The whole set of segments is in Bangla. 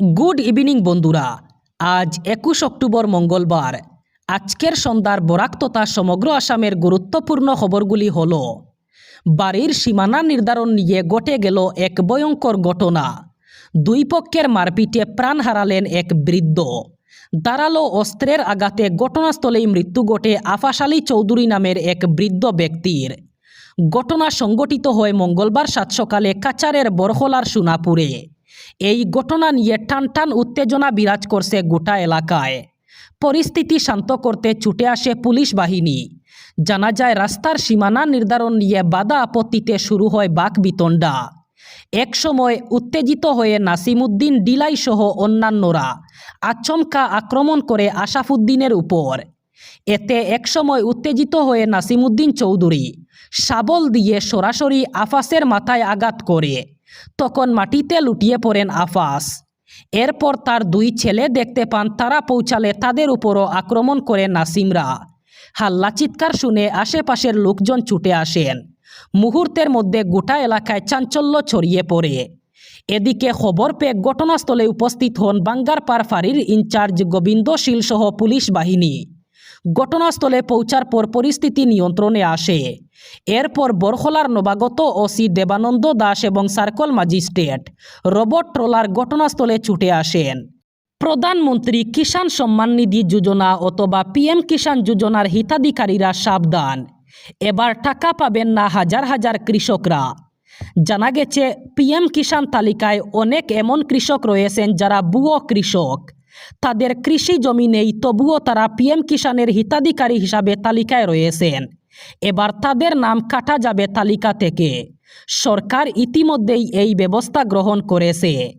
গুড ইভিনিং বন্ধুরা। আজ একুশ অক্টোবর মঙ্গলবার। আজকের সন্ধ্যার বরাক তথা সমগ্র আসামের গুরুত্বপূর্ণ খবরগুলি হল, বাড়ির সীমানা নির্ধারণ নিয়ে ঘটে গেল এক ভয়ঙ্কর ঘটনা। দুই পক্ষের মারপিটে প্রাণ হারালেন এক বৃদ্ধ। দাঁড়াল অস্ত্রের আঘাতে ঘটনাস্থলেই মৃত্যু ঘটে আফাস আলী চৌধুরী নামের এক বৃদ্ধ ব্যক্তির। ঘটনা সংগঠিত হয় মঙ্গলবার সাত সকালে কাচারের বরহলার সোনাপুরে। এই ঘটনা নিয়ে টান টান উত্তেজনা বিরাজ করছে গোটা এলাকায়। পরিস্থিতি শান্ত করতে ছুটে আসে পুলিশ বাহিনী। জানা যায়, রাস্তার সীমানা নির্ধারণ নিয়ে বাধা আপত্তিতে শুরু হয় বাক বিতণ্ডা। এক সময় উত্তেজিত হয়ে নাসিমুদ্দিন ডিলাই সহ অন্যান্যরা আচমকা আক্রমণ করে আশাফুদ্দিনের উপর। এতে একসময় উত্তেজিত হয়ে নাসিমুদ্দিন চৌধুরী শাবল দিয়ে সরাসরি আফাসের মাথায় আঘাত করে। তখন মাটিতে লুটিয়ে পড়েন আফাস। এরপর তার দুই ছেলে দেখতে পান, তারা পৌঁছালে তাদের উপরও আক্রমণ করে নাসিমরা। হাল্লা চিৎকার শুনে আশেপাশের লোকজন ছুটে আসেন। মুহূর্তের মধ্যে গোটা এলাকায় চাঞ্চল্য ছড়িয়ে পড়ে। এদিকে খবর পেয়ে ঘটনাস্থলে উপস্থিত হন বাঙ্গারপাড় ফাঁড়ির ইনচার্জ গোবিন্দ শীল সহ পুলিশ বাহিনী। ঘটনাস্থলে পৌঁছার পর পরিস্থিতি নিয়ন্ত্রণে আসে। এরপর বরখলার নবাগত ওসি দেবানন্দ দাস এবং সার্কল ম্যাজিস্ট্রেট রবট ট্রলার ঘটনাস্থলে ছুটে আসেন। প্রধানমন্ত্রী কিষাণ সম্মান নিধি যোজনা অথবা পিএম কিষাণ যোজনার হিতাধিকারীরা সাবধান এবার টাকা পাবেন না হাজার হাজার কৃষকরা। জানা গেছে, পিএম কিষাণ তালিকায় অনেক এমন কৃষক রয়েছেন যারা বুয়ো কৃষক। তাদের কৃষি জমি নেই, তবুও তারা পিএম কিষাণের হিতাধিকারী হিসাবে তালিকায় রয়েছেন। এবার তাদের নাম কাটা যাবে তালিকা থেকে। সরকার ইতিমধ্যেই এই ব্যবস্থা গ্রহণ করেছে।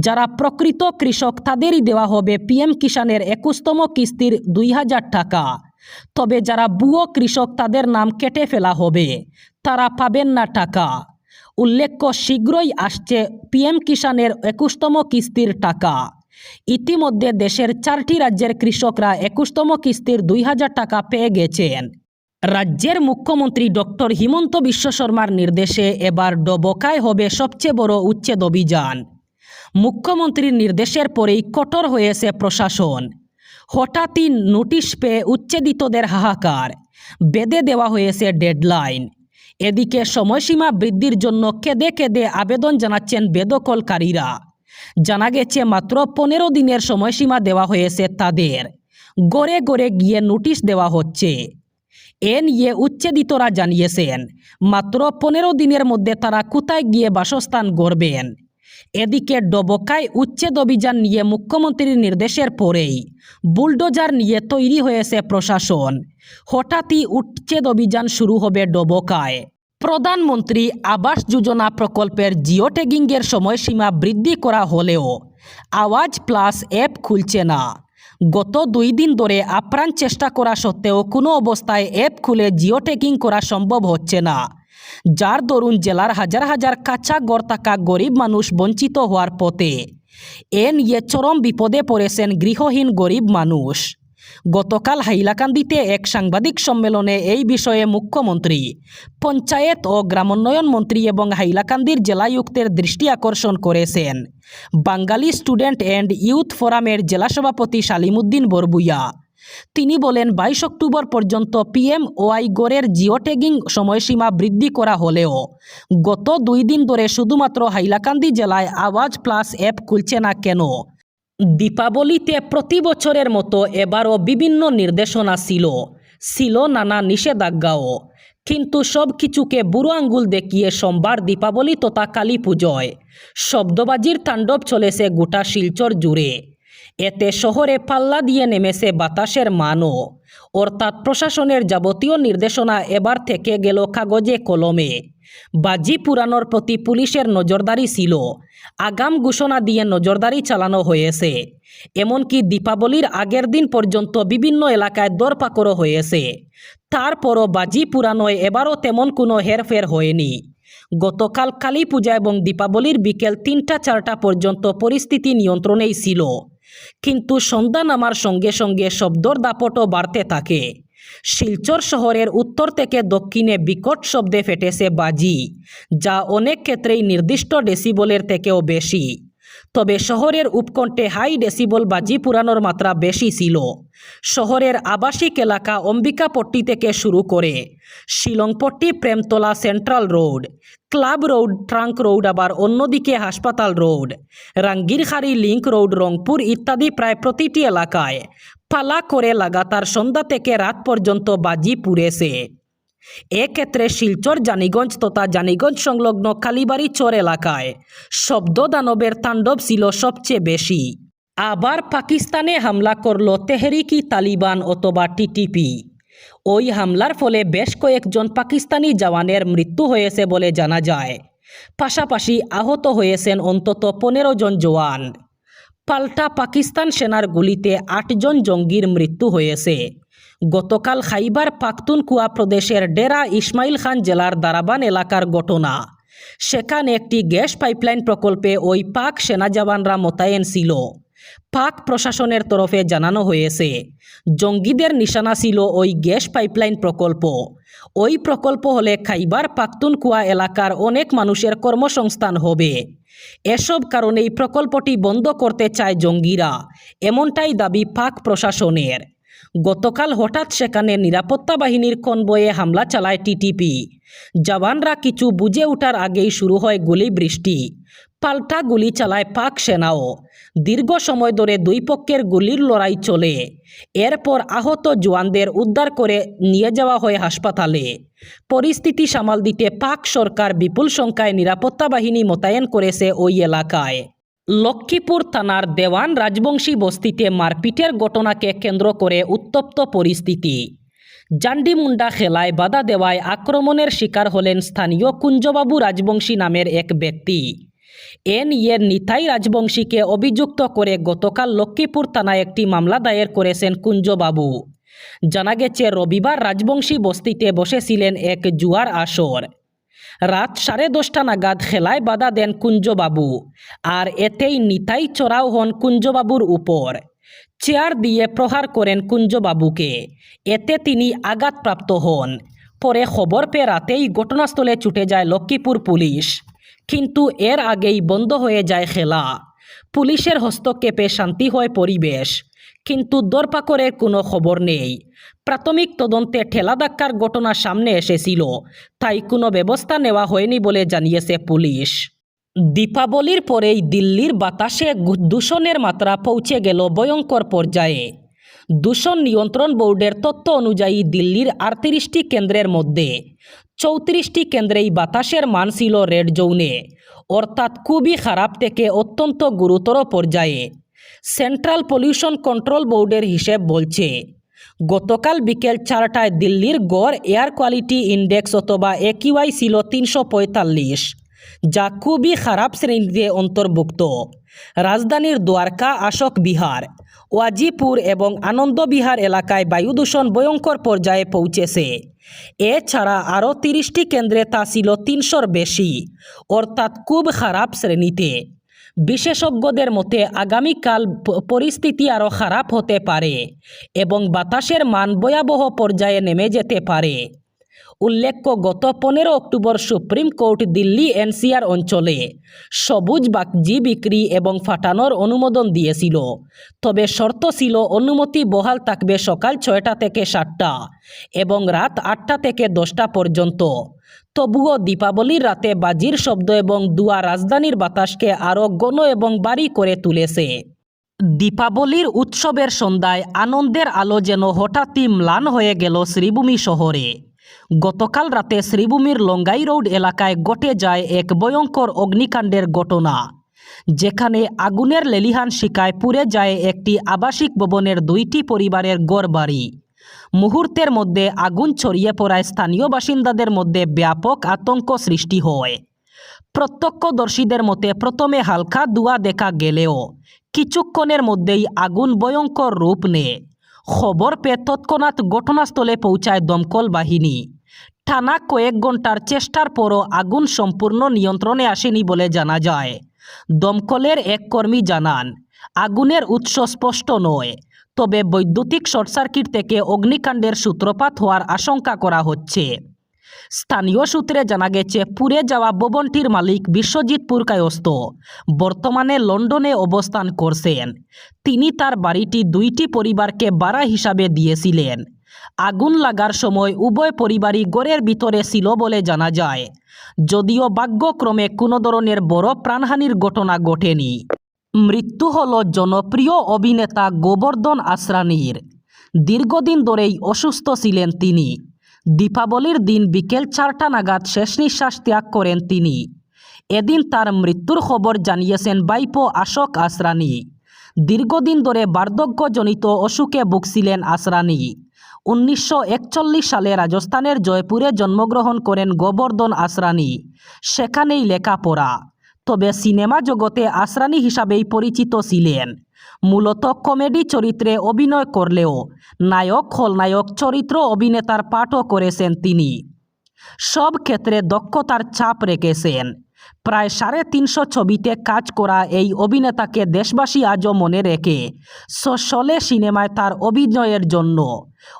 যারা প্রকৃত কৃষক, তাদেরই দেওয়া হবে পিএম কিষাণের একুশতম কিস্তির দুই হাজার টাকা। তবে যারা বুয়ো কৃষক, তাদের নাম কেটে ফেলা হবে। তারা পাবেন না টাকা। উল্লেখ্য, শীঘ্রই আসছে পিএম কিষাণের একুশতম কিস্তির টাকা। ইতিমধ্যে দেশের চারটি রাজ্যের কৃষকরা একুশতম কিস্তির দুই হাজার টাকা পেয়ে গেছেন। রাজ্যের মুখ্যমন্ত্রী ডক্টর হিমন্ত বিশ্ব শর্মার নির্দেশে এবার ডবকায় হবে সবচেয়ে বড় উচ্ছেদ অভিযান। মুখ্যমন্ত্রীর নির্দেশের পরেই কঠোর হয়েছে প্রশাসন। হঠাৎই নোটিশ পেয়ে উচ্ছেদিতদের হাহাকার। বেঁধে দেওয়া হয়েছে ডেডলাইন। এদিকে সময়সীমা বৃদ্ধির জন্য কেঁদে কেঁদে আবেদন জানাচ্ছেন বেদখলকারীরা। জানা গেছে, মাত্র পনেরো দিনের সময়সীমা দেওয়া হয়েছে তাদের। গড়ে গড়ে গিয়ে নোটিশ দেওয়া হচ্ছে। এ নিয়ে উচ্ছেদিতরা জানিয়েছেন, মাত্র পনেরো দিনের মধ্যে তারা কোথায় গিয়ে বাসস্থান গড়বেন। এদিকে ডবকায় উচ্ছেদ অভিযান নিয়ে মুখ্যমন্ত্রীর নির্দেশের পরেই বুলডোজার নিয়ে তৈরি হয়েছে প্রশাসন। হঠাৎই উচ্ছেদ অভিযান শুরু হবে ডবকায়। প্রধানমন্ত্রী আবাস যোজনা প্রকল্পের জিও ট্যাগিংয়ের সময়সীমা বৃদ্ধি করা হলেও আওয়াজ প্লাস অ্যাপ খুলছে না। গত দুই দিন ধরে আপ্রাণ চেষ্টা করা সত্ত্বেও কোনো অবস্থায় অ্যাপ খুলে জিও ট্যাগিং করা সম্ভব হচ্ছে না। যার দরুন জেলার হাজার হাজার কাঁচা গড় থাকা গরিব মানুষ বঞ্চিত হওয়ার পথে। এ নিয়ে চরম বিপদে পড়েছেন গৃহহীন গরিব মানুষ। গতকাল হাইলাকান্দিতে এক সাংবাদিক সম্মেলনে এই বিষয়ে মুখ্যমন্ত্রী, পঞ্চায়েত ও গ্রামোন্নয়ন মন্ত্রী এবং হাইলাকান্দির জেলায়ুক্তের দৃষ্টি আকর্ষণ করেছেন। বাঙালি স্টুডেন্ট অ্যান্ড ইউথ ফোরামের জেলা সভাপতি সালিমুদ্দিন বরবুইয়া। তিনি বলেন, বাইশ অক্টোবর পর্যন্ত পিএম ওয়াই গড়ের জিও ট্যাগিং সময়সীমা বৃদ্ধি করা হলেও গত দুই দিন ধরে শুধুমাত্র হাইলাকান্দি জেলায় আওয়াজ প্লাস অ্যাপ খুলছে না কেন? দীপাবলিতে প্রতি বছরের মতো এবারও বিভিন্ন নির্দেশনা ছিল। ছিল নানা নিষেধাজ্ঞাও। কিন্তু সব কিছুকে বুড়ো আঙ্গুল দেখিয়ে সোমবার দীপাবলি তথা কালী পুজোয় শব্দবাজির তাণ্ডব চলেছে গোটা শিলচর জুড়ে। এতে শহরে পাল্লা দিয়ে নেমেছে বাতাসের মানও। অর্থাৎ প্রশাসনের যাবতীয় নির্দেশনা এবার থেকে গেল কাগজে কলমে। বাজি পুরানোর প্রতি পুলিশের নজরদারি ছিল। আগাম ঘোষণা দিয়ে নজরদারি চালানো হয়েছে এমনকি দীপাবলির আগের দিন পর্যন্ত বিভিন্ন এলাকায় দরপাকড়ও হয়েছে তারপরও বাজি পুরানোয় এবারও তেমন কোনো হেরফের হয়নি। গতকাল কালী পূজা এবং দীপাবলির বিকেল তিনটা চারটা পর্যন্ত পরিস্থিতি নিয়ন্ত্রণেই ছিল। কিন্তু সন্ধ্যা নামার সঙ্গে সঙ্গে শব্দর দাপটও বাড়তে থাকে। শিলচর শহরের উত্তর থেকে দক্ষিণে বিকট শব্দে ফেটেছে বাজি, যা অনেক ক্ষেত্রেই নির্দিষ্ট ডেসিবলের থেকেও বেশি। তবে শহরের উপকণ্ঠে হাই ডেসিবল বাজি পুরানোর মাত্রা বেশি ছিল। শহরের আবাসিক এলাকা অম্বিকাপট্টি থেকে শুরু করে Shillongpatti Premtala central road, club road, trunk road, আবার অন্যদিকে হাসপাতাল road Rangirkhari link road, Rangpur ইত্যাদি প্রায় প্রতিটি এলাকায় পালা করে লাগাতার সন্ধ্যা থেকে রাত পর্যন্ত বাজি পুড়েছে। এক্ষেত্রে শিলচর, জানিগঞ্জ তথা জানিগঞ্জ সংলগ্ন কালীবাড়ি চর এলাকায় শব্দ দানবের তাণ্ডব ছিল সবচেয়ে বেশি। আবার পাকিস্তানে হামলা করল তেহরিকি তালিবান অথবা টিটিপি ওই হামলার ফলে বেশ কয়েকজন পাকিস্তানি জওয়ানের মৃত্যু হয়েছে বলে জানা যায়। পাশাপাশি আহত হয়েছেন অন্তত পনেরো জন জওয়ান। পাল্টা পাকিস্তান সেনার গুলিতে আটজন জঙ্গির মৃত্যু হয়েছে। গতকাল খাইবার পাখতুনকুয়া প্রদেশের ডেরা ইসমাইল খান জেলার দারাবান এলাকার ঘটনা। সেখানে একটি গ্যাস পাইপলাইন প্রকল্পে ওই পাক সেনা জওয়ানরা মোতায়েন ছিল। পাক প্রশাসনের তরফে জানানো হয়েছে, জঙ্গিদের নিশানা ছিল ওই গ্যাস পাইপলাইন প্রকল্প। ওই প্রকল্প হলে খাইবার পাখতুনকুয়া এলাকার অনেক মানুষের কর্মসংস্থান হবে। এসব কারণেই প্রকল্পটি বন্ধ করতে চায় জঙ্গিরা, এমনটাই দাবি পাক প্রশাসনের। গতকাল হঠাৎ সেখানে নিরাপত্তা বাহিনীর কনবয়ে হামলা চালায় টিটিপি। জওয়ানরা কিছু বুঝে ওঠার আগেই শুরু হয় গুলি বৃষ্টি পাল্টা গুলি চালায় পাক সেনাও। দীর্ঘ সময় ধরে দুই পক্ষের গুলির লড়াই চলে। এরপর আহত জওয়ানদের উদ্ধার করে নিয়ে যাওয়া হয় হাসপাতালে। পরিস্থিতি সামাল দিতে পাক সরকার বিপুল সংখ্যায় নিরাপত্তা বাহিনী মোতায়েন করেছে ওই এলাকায়। লক্ষ্মীপুর থানার দেওয়ান রাজবংশী বস্তিতে মারপিটের ঘটনাকে কেন্দ্র করে উত্তপ্ত পরিস্থিতি। জান্ডিমুন্ডা খেলায় বাধা দেওয়ায় আক্রমণের শিকার হলেন স্থানীয় কুঞ্জবাবু রাজবংশী নামের এক ব্যক্তি। এ ইয়ের নিতাই রাজবংশীকে অভিযুক্ত করে গতকাল লক্ষ্মীপুর থানায় একটি মামলা দায়ের করেছেন কুঞ্জবাবু। জানা গেছে, রবিবার রাজবংশী বস্তিতে বসেছিলেন এক জুয়ার আসর। রাত সাড়ে দশটা নাগাদ খেলায় বাধা দেন কুঞ্জবাবু, আর এতেই নিতাই চড়াও হন কুঞ্জবাবুর উপর। চেয়ার দিয়ে প্রহার করেন কুঞ্জবাবুকে। এতে তিনি আঘাতপ্রাপ্ত হন। পরে খবর পেয়ে রাতেই ঘটনাস্থলে ছুটে যায় লক্ষ্মীপুর পুলিশ। কিন্তু এর আগেই বন্ধ হয়ে যায় খেলা। পুলিশের হস্তক্ষেপে শান্তি হয় পরিবেশ, কিন্তু দরপাকরের কোনো খবর নেই। প্রাথমিক তদন্তে ঠেলাধাক্কার ঘটনা সামনে এসেছিল, তাই কোনো ব্যবস্থা নেওয়া হয়নি বলে জানিয়েছে পুলিশ। দীপাবলির পরেই দিল্লির বাতাসে দূষণের মাত্রা পৌঁছে গেল ভয়ঙ্কর পর্যায়ে। দূষণ নিয়ন্ত্রণ বোর্ডের তথ্য অনুযায়ী দিল্লির আটত্রিশটি কেন্দ্রের মধ্যে চৌত্রিশটি কেন্দ্রেই বাতাসের মান ছিল রেড জোনে। অর্থাৎ খুবই খারাপ থেকে অত্যন্ত গুরুতর পর্যায়ে। সেন্ট্রাল পলিউশন কন্ট্রোল বোর্ডের হিসেব বলছে, গতকাল বিকেল চারটায় দিল্লির গড় এয়ার কোয়ালিটি ইন্ডেক্স অথবা একিউআই ছিল তিনশো পঁয়তাল্লিশ, যা খুবই খারাপ শ্রেণীতে অন্তর্ভুক্ত। রাজধানীর দ্বারকা আশোক বিহার, ওয়াজিপুর এবং আনন্দবিহার এলাকায় বায়ু দূষণ ভয়ঙ্কর পর্যায়ে পৌঁছেছে। এছাড়া আরও তিরিশটি কেন্দ্রে তা ছিল তিনশোর বেশি, অর্থাৎ খুব খারাপ শ্রেণীতে। বিশেষজ্ঞদের মতে, আগামীকাল পরিস্থিতি আরও খারাপ হতে পারে এবং বাতাসের মান ভয়াবহ পর্যায়ে নেমে যেতে পারে। উল্লেখ্য, গত পনেরো October supreme court Delhi NCR অঞ্চলে সবুজ বাগজি বিক্রি এবং ফাটানোর অনুমোদন দিয়েছিল। তবে শর্ত ছিল, অনুমতি বহাল থাকবে সকাল ছয়টা থেকে সাতটা এবং রাত আটটা থেকে দশটা পর্যন্ত। তবুও দীপাবলির রাতে বাজির শব্দ এবং দুয়া রাজধানীর বাতাসকে আরও গণ এবং বাড়ি করে তুলেছে। দীপাবলির উৎসবের সন্ধ্যায় আনন্দের আলো যেন হঠাৎই ম্লান হয়ে গেল শ্রীভূমি শহরে। গতকাল রাতে শ্রীভূমির লঙ্গাই রোড এলাকায় ঘটে যায় এক ভয়ঙ্কর অগ্নিকাণ্ডের ঘটনা, যেখানে আগুনের লেলিহান শিকায় পুড়ে যায় একটি আবাসিক ভবনের দুইটি পরিবারের গড়বাড়ি মুহূর্তের মধ্যে আগুন ছড়িয়ে পড়ায় স্থানীয় বাসিন্দাদের মধ্যে ব্যাপক আতঙ্ক সৃষ্টি হয়। প্রত্যক্ষদর্শীদের মতে প্রথমে হালকা দুয়া দেখা গেলেও কিছুক্ষণের মধ্যেই আগুন ভয়ঙ্কর রূপ নেয়। খবর পেয়ে তৎক্ষণাৎ ঘটনাস্থলে পৌঁছায় দমকল বাহিনী। টানা কয়েক ঘণ্টার চেষ্টার পরও আগুন সম্পূর্ণ নিয়ন্ত্রণে আসেনি বলে জানা যায়। দমকলের এক কর্মী জানান, আগুনের উৎস স্পষ্ট নয়, তবে বৈদ্যুতিক শর্ট সার্কিট থেকে অগ্নিকাণ্ডের সূত্রপাত হওয়ার আশঙ্কা করা হচ্ছে। স্থানীয় সূত্রে জানা গেছে, পুড়ে যাওয়া ভবনটির মালিক বিশ্বজিৎ পুরকায়স্ত বর্তমানে লন্ডনে অবস্থান করছেন। তিনি তার বাড়িটি দুইটি পরিবারকে ভাড়া হিসাবে দিয়েছিলেন। আগুন লাগার সময় উভয় পরিবারই গড়ের ভিতরে ছিল বলে জানা যায়। যদিও ভাগ্যক্রমে কোনো ধরনের বড় প্রাণহানির ঘটনা ঘটেনি। মৃত্যু হল জনপ্রিয় অভিনেতা গোবর্ধন আসরানির দীর্ঘদিন ধরেই অসুস্থ ছিলেন তিনি। দীপাবলির দিন বিকেল চারটা নাগাদ শেষ নিঃশ্বাস ত্যাগ করেন তিনি। এদিন তার মৃত্যুর খবর জানিয়েছেন বাইপো আশোক আসরানি। দীর্ঘদিন ধরে বার্ধক্যজনিত অসুখে ভুগছিলেন আসরানি। উনিশশো একচল্লিশ সালে রাজস্থানের জয়পুরে জন্মগ্রহণ করেন গোবর্ধন আসরানি। সেখানেই লেখাপড়া। তবে সিনেমা জগতে আসরানি হিসাবেই পরিচিত ছিলেন। মূলত কমেডি চরিত্রে অভিনয় করলেও নায়ক খলনায়ক চরিত্র অভিনেতার পাঠও করেছেন তিনি। সব ক্ষেত্রে দক্ষতার ছাপ রেখেছেন। প্রায় সাড়ে তিনশো ছবিতে কাজ করা এই অভিনেতাকে দেশবাসী আজও মনে রেখে সলে সিনেমায় তার অভিনয়ের জন্য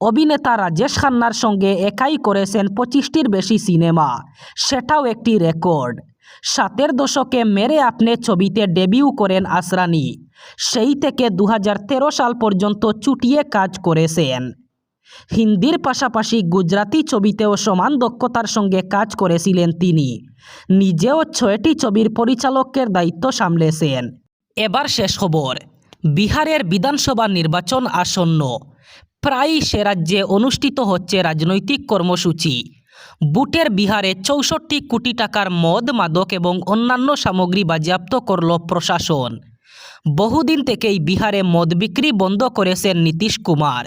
অভিনেতা রাজেশ খান্নার সঙ্গে একাই করেছেন পঁচিশটির বেশি সিনেমা, সেটাও একটি রেকর্ড। সাতের দশকে মেরে আপনি ছবিতে ডেবিউ করেন আসরানি সেই থেকে দু হাজার তেরো সাল পর্যন্ত চুটিয়ে কাজ করেছেন। হিন্দির পাশাপাশি গুজরাতি ছবিতেও সমান দক্ষতার সঙ্গে কাজ করেছিলেন তিনি। নিজেও ছয়টি ছবির পরিচালকের দায়িত্ব সামলেছেন। এবার শেষ খবর। বিহারের বিধানসভা নির্বাচন আসন্ন। প্রায়ই সে রাজ্যে অনুষ্ঠিত হচ্ছে রাজনৈতিক কর্মসূচি। বুটের বিহারে চৌষট্টি কোটি টাকার মদ, মাদক এবং অন্যান্য সামগ্রী বাজেয়াপ্ত করল প্রশাসন। বহুদিন থেকেই বিহারে মদ বিক্রি বন্ধ করেছেন নীতিশ কুমার।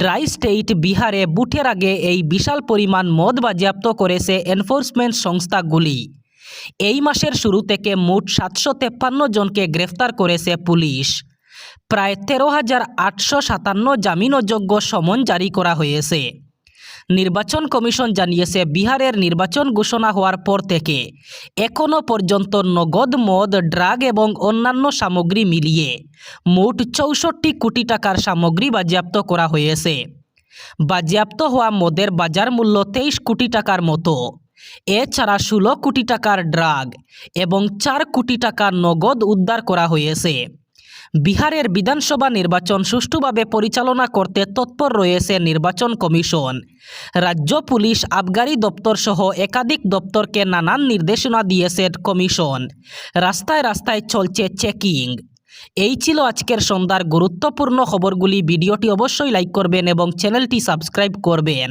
ড্রাই স্টেট বিহারে বুথের আগে এই বিশাল পরিমাণ মদ বাজেয়াপ্ত করেছে এনফোর্সমেন্ট সংস্থাগুলি। এই মাসের শুরু থেকে মোট সাতশো তেপ্পান্ন জনকে গ্রেফতার করেছে পুলিশ। প্রায় তেরো হাজার আটশো সাতান্ন জামিনযোগ্য সমন জারি করা হয়েছে। নির্বাচন কমিশন জানিয়েছে, বিহারের নির্বাচন ঘোষণা হওয়ার পর থেকে এখনও পর্যন্ত নগদ, মদ, ড্রাগ এবং অন্যান্য সামগ্রী মিলিয়ে মোট চৌষট্টি কোটি টাকার সামগ্রী বাজেয়াপ্ত করা হয়েছে। বাজেয়াপ্ত হওয়া মদের বাজার মূল্য তেইশ কোটি টাকার মতো। এছাড়া ষোলো কোটি টাকার ড্রাগ এবং চার কোটি টাকা নগদ উদ্ধার করা হয়েছে। বিহারের বিধানসভা নির্বাচন সুষ্ঠুভাবে পরিচালনা করতে তৎপর রয়েছে নির্বাচন কমিশন। রাজ্য পুলিশ, আবগারি দপ্তর সহ একাধিক দপ্তরকে নানান নির্দেশনা দিয়েছে কমিশন। রাস্তায় রাস্তায় চলছে চেকিং। এই ছিল আজকের সন্ধ্যার গুরুত্বপূর্ণ খবরগুলি। ভিডিওটি অবশ্যই লাইক করবেন এবং চ্যানেলটি সাবস্ক্রাইব করবেন।